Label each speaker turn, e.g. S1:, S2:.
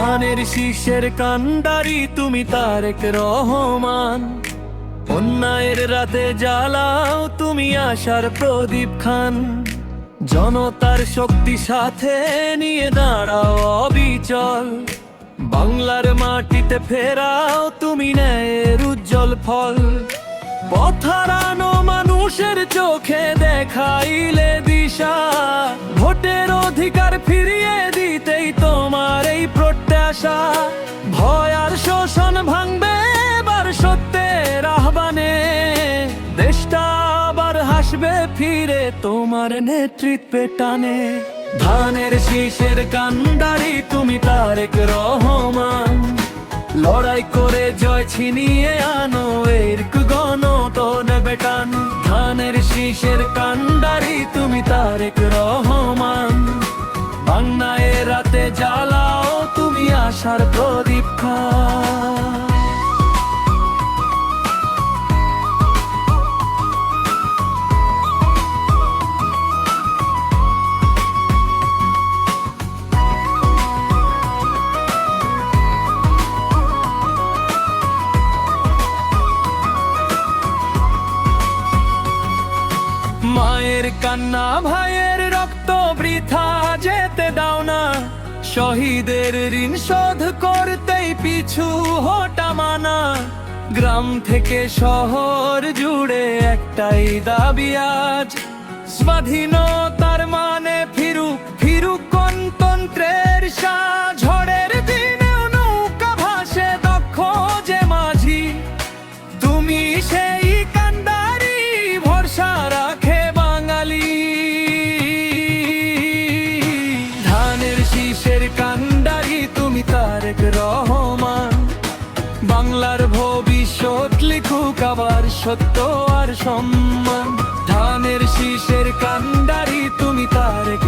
S1: ধানের শীষের কান্ডারি তুমি তারেক রহমান। অন্যায়ের রাতে জ্বালাও তুমি আশার প্রদীপ খান। জনতার শক্তি সাথে নিয়ে দাঁড়াও অবিচল। বাংলার মাটিতে ফেরাও তুমি ন্যায়ের উজ্জ্বল ফল। পথারানো মানুষের চোখে দেখাইলে দিশা। ভোটের অধিকার এই প্রত্যাশা ভয় আর শোষণ ভাঙবে এবার সত্যের আহ্বানে। দেশটা আবার হাসবে ফিরে তোমার নেতৃত্বে টানে। ধানের শীষের কান্ডারি, তুমি তারেক রহমান। লড়াই করে জয় ছিনিয়ে আনো এর গণ তো নেবে টান ধানের শীষের কান্ডারি, তুমি তারেক রহমান। আশার প্রদীপ মায়ের কান্না ভাইয়ের শহীদের ঋণ শোধ করতেই পিছু হটা মানা। গ্রাম থেকে শহর জুড়ে একটাই দাবি আজ। স্বাধীনতার মানে ফিরুক লিখুক আবার সত্য আর সম্মান। ধানের শীষের কান্ডারি তুমি তারেক